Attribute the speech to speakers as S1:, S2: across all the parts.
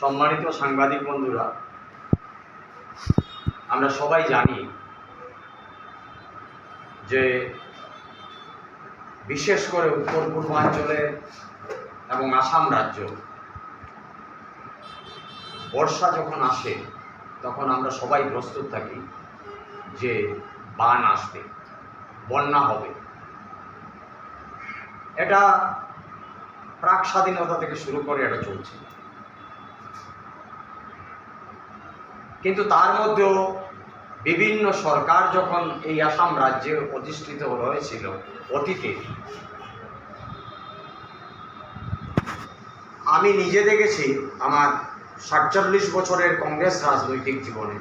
S1: সম্মানিত সাংবাদিক বন্ধুরা, আমরা সবাই জানি যে বিশেষ করে উত্তর পূর্বাঞ্চলে এবং আসাম রাজ্য, বর্ষা যখন আসে, তখন আমরা সবাই প্রস্তুত থাকি যে বান আসবে, বন্যা হবে। এটা প্রাক স্বাধীনতা থেকে শুরু করে এটা চলছে। কিন্তু তার মধ্যেও বিভিন্ন সরকার যখন এই আসাম রাজ্যে অধিষ্ঠিত হয়েছিল অতীতে। আমি নিজে দেখেছি আমার সাতচল্লিশ বছরের কংগ্রেস রাজনৈতিক জীবনে।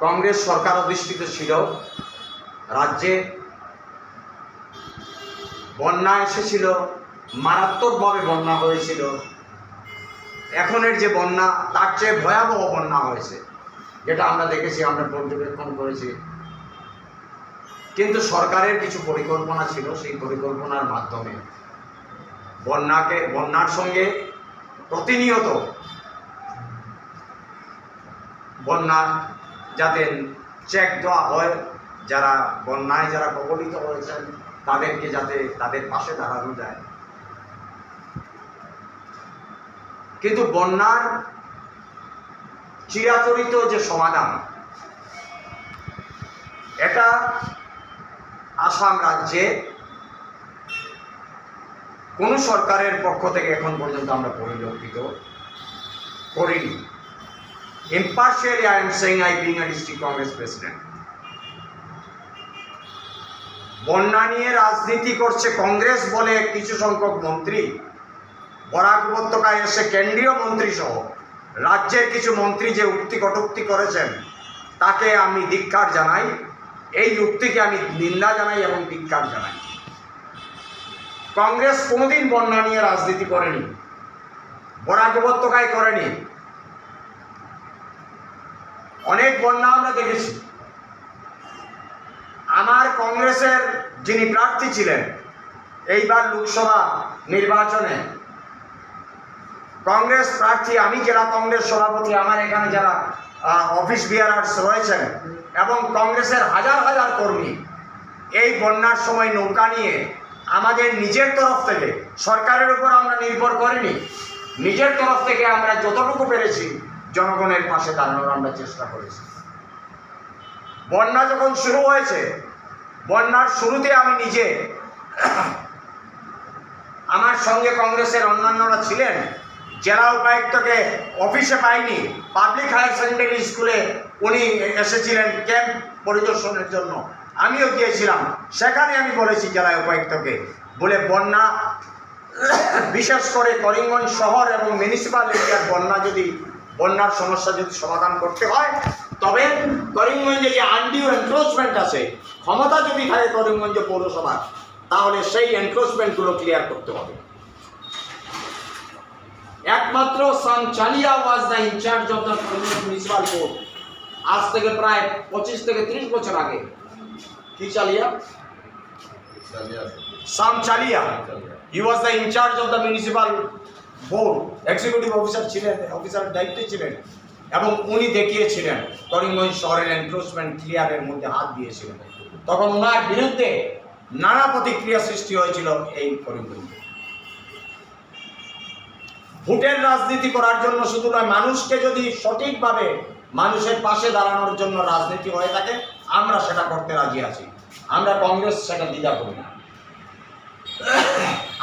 S1: কংগ্রেস সরকার অধিষ্ঠিত ছিল, রাজ্যে বন্যা এসেছিল, মারাত্মকভাবে বন্যা হয়েছিল। এখনের যে বন্যা, তার চেয়ে ভয়াবহ বন্যা হয়েছে, যেটা আমরা দেখেছি, আমরা পর্যবেক্ষণ করেছি। কিন্তু সরকারের কিছু পরিকল্পনা ছিল সেই পরিকল্পনার মাধ্যমে। বন্যাকে, বন্যার সঙ্গে প্রতিনিয়ত বন্যা যাতে চেক দেওয়া হয়, যারা বন্যায় যারা কবলিত হয়েছেন তাদেরকে যাতে তাদের পাশে দাঁড়ানো যায়। কিন্তু বন্যার চিরাচরিত যে সমাধান, এটা আসাম রাজ্যে কোনো সরকারের পক্ষ থেকে এখন পর্যন্ত আমরা পরিলক্ষিত করিনি। Impartially I am saying I being a district Congress president বন্যা নিয়ে রাজনীতি করছে কংগ্রেস বলে কিছু সংখ্যক মন্ত্রী। বরাক উপত্যকায় এসে কেন্দ্রীয় মন্ত্রী সহ রাজ্যের কিছু মন্ত্রী যে উক্তি কটুক্তি করেছেন, তাকে আমি ধিক্কার জানাই। এই উক্তিকে আমি নিন্দা জানাই এবং ধিক্কার জানাই। কংগ্রেস কোনোদিন বন্যা নিয়ে রাজনীতি করেনি, বরাক উপত্যকায় করেনি। অনেক বন্যা আমরা দেখেছি। আমার কংগ্রেসের যিনি প্রার্থী ছিলেন, এইবার লোকসভা নির্বাচনে, কংগ্রেস প্রার্থী আমি জেলা কংগ্রেস সভাপতি, আমার এখানে যারা অফিস বিয়ারার্স রয়েছেন, এবং কংগ্রেসের হাজার হাজার কর্মী, এই বন্যার সময় নৌকা নিয়ে আমাদের নিজের তরফ থেকে, সরকারের উপর আমরা নির্ভর করিনি, নিজের তরফ থেকে আমরা যতটুকু পেরেছি, জনগণের পাশে দাঁড়ানোর আমরা চেষ্টা করেছি। বন্যা যখন শুরু হয়েছে বন্যার শুরুতে আমি নিজে আমার সঙ্গে কংগ্রেসের অন্যান্যরা ছিলেন। জেলা উপায়ুক্তকে অফিসে পাইনি। পাবলিক হায়ার সেকেন্ডারি স্কুলে উনি এসেছিলেন ক্যাম্প পরিদর্শনের জন্য। আমিও গিয়েছিলাম। সেখানে আমি বলেছি জেলা উপায়ুক্তকে, বলে বন্যা, বিশেষ করে করিমগঞ্জ শহর এবং মিউনিসিপ্যাল এরিয়ার বন্যা যদি বন্যার সমস্যা যদি সমাধান করতে হয় তবে করিমগঞ্জে যে আনডিউ এনক্রোচমেন্ট আছে ক্ষমতা যদি থাকে করিমগঞ্জ পৌরসভার তাহলে সেই এনক্রোচমেন্টগুলো ক্লিয়ার করতে হবে। একমাত্র সান Chaliya was the incharge of the municipal court আজ থেকে প্রায় পঁচিশ থেকে ত্রিশ বছর আগে। কি Chaliya? Some Chaliya he was the incharge of the municipal board executive officer ছিলেন অফিসারের দায়িত্বে ছিলেন, এবং উনি দেখিয়েছিলেন, করিমগঞ্জ শহরের এনক্রোচমেন্ট ক্লিয়ারের মধ্যে হাত দিয়েছিলেন। তখন ওনার বিরুদ্ধে নানা প্রতিক্রিয়া সৃষ্টি হয়েছিল এই করিমগঞ্জে। ভোটের রাজনীতি করার জন্য শুধু নয়, মানুষকে যদি সঠিকভাবে মানুষের পাশে দাঁড়ানোর জন্য রাজনীতি হয়ে থাকে, আমরা সেটা করতে রাজি আছি। আমরা কংগ্রেস সেটা দ্বিধা করি না।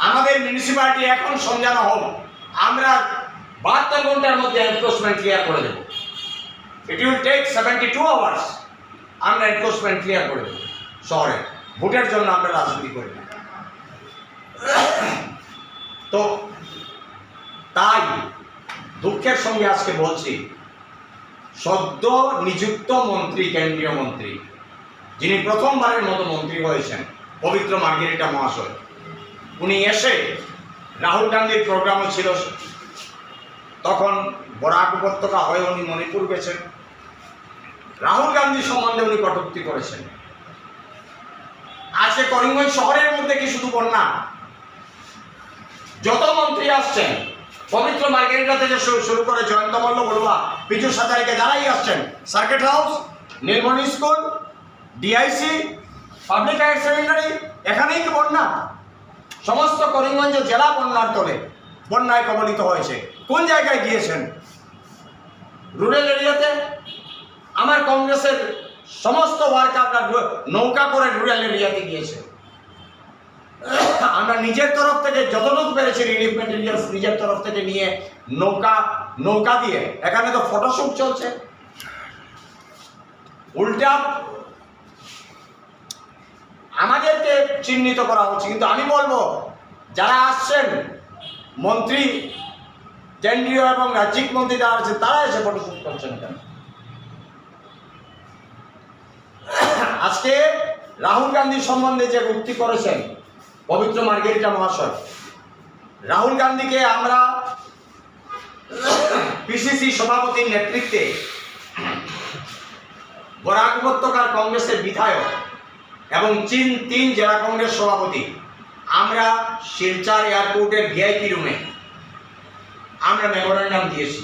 S1: আমাদের মিউনিসিপ্যালিটি এখন সমঝানো হোক আমরা বাহাত্তর ঘণ্টার মধ্যে এনক্রোচমেন্ট ক্লিয়ার করে দেবো। It will take seventy two hours আমরা এনক্রোচমেন্ট ক্লিয়ার করে দেবো শহরে। ভোটের জন্য আমরা রাজনীতি করি তো তাই দুঃখের সঙ্গে আজকে বলছি, সদ্য নিযুক্ত মন্ত্রী, কেন্দ্রীয় মন্ত্রী, যিনি প্রথমবারের মতো মন্ত্রী হয়েছেন, পবিত্র মার্গেরিটা মহাশয়, উনি এসে রাহুল গান্ধীর প্রোগ্রামও ছিল। তখন বরাক উপত্যকা হয়ে উনি মণিপুর গেছেন। রাহুল গান্ধী সম্বন্ধে উনি কটূক্তি করেছেন। আজকে করিমগঞ্জ শহরের মধ্যে কি শুধু বন্যা? যত মন্ত্রী আসছেন, পবিত্র মার্কেরিটা থেকে শুরু করে জয়ন্ত মল্ল বড়ুয়া পিজু সাজারিকে যারাই আসছেন সার্কিট হাউস নীলমণি school DIC public higher secondary এখানেই কি বন্যা? সমস্ত করিমগঞ্জ জেলা বন্যার তলে বন্যায় কবলিত হয়েছে। কোন জায়গায় গিয়েছেন? রুরাল এরিয়াতে? আমার কংগ্রেসের সমস্ত ওয়ার্কাররা নৌকা করে রুরাল এরিয়াতে গিয়েছে আমরা নিজের তরফ থেকে যতটুকু পেরেছি রিলিফ মেটেরিয়ালস নিজের তরফ থেকে নিয়ে নৌকা নৌকা দিয়ে। এখানে তো ফটোশ্যুট চলছে। উল্টা আমাদেরকে চিহ্নিত করা হচ্ছে। কিন্তু আমি বলব, যারা আসছেন, মন্ত্রী, কেন্দ্রীয় এবং রাজ্যিক মন্ত্রী যারা আছেন তারা এসে ফটোশ্যুট করছেন কেন? আজকে রাহুল গান্ধী সম্বন্ধে যে উক্তি করেছেন, পবিত্র মার্গেরিটা মহাশয়, রাহুল গান্ধীকে আমরা পিসিসি সভাপতির নেতৃত্বে বরাক উপত্যকার কংগ্রেসের বিধায়ক এবং চীন তিন জেলা কংগ্রেস সভাপতি। আমরা শিলচার এয়ারপোর্টের ভিআইপি রুমে। আমরা মেমোরেন্ডাম দিয়েছি।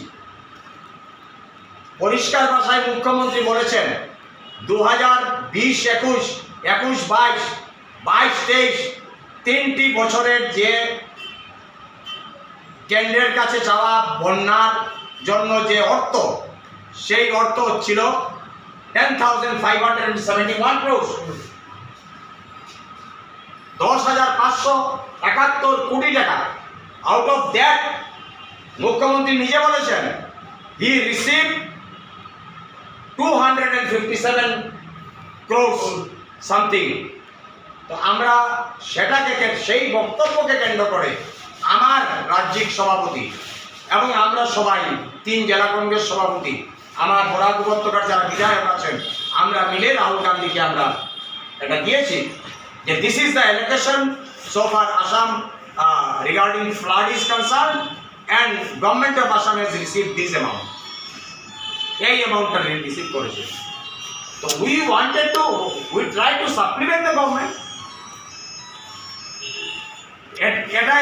S1: পরিষ্কার ভাষায় মুখ্যমন্ত্রী বলেছেন দু হাজার বিশ একুশ একুশ বাইশ বাইশ তেইশ, তিনটি বছরের যে কেন্দ্রের কাছে চাওয়া বন্যার জন্য যে অর্থ, সেই অর্থ ছিল ten thousand five hundred seventy one crores দশ হাজার পাঁচশো একাত্তর কোটি টাকা। আউট অফ দ্যাট মুখ্যমন্ত্রী নিজে বলেছেন he receive two hundred and fifty seven crores something তো আমরা সেটাকে সেই বক্তব্যকে কেন্দ্র করে আমার রাজ্যিক সভাপতি এবং আমরা সবাই, তিন জেলা কংগ্রেস সভাপতি, আমার বরাক উপত্যকার যারা বিধায়ক আছেন, আমরা মিলে রাহুল গান্ধীকে আমরা এটা দিয়েছি। যে this is the allocation so far Assam regarding flood is concern and government of Assam has receive this amount এই অ্যামাউন্টটা রিসিভ করেছে তো we wanted to we try to supplement the government এটা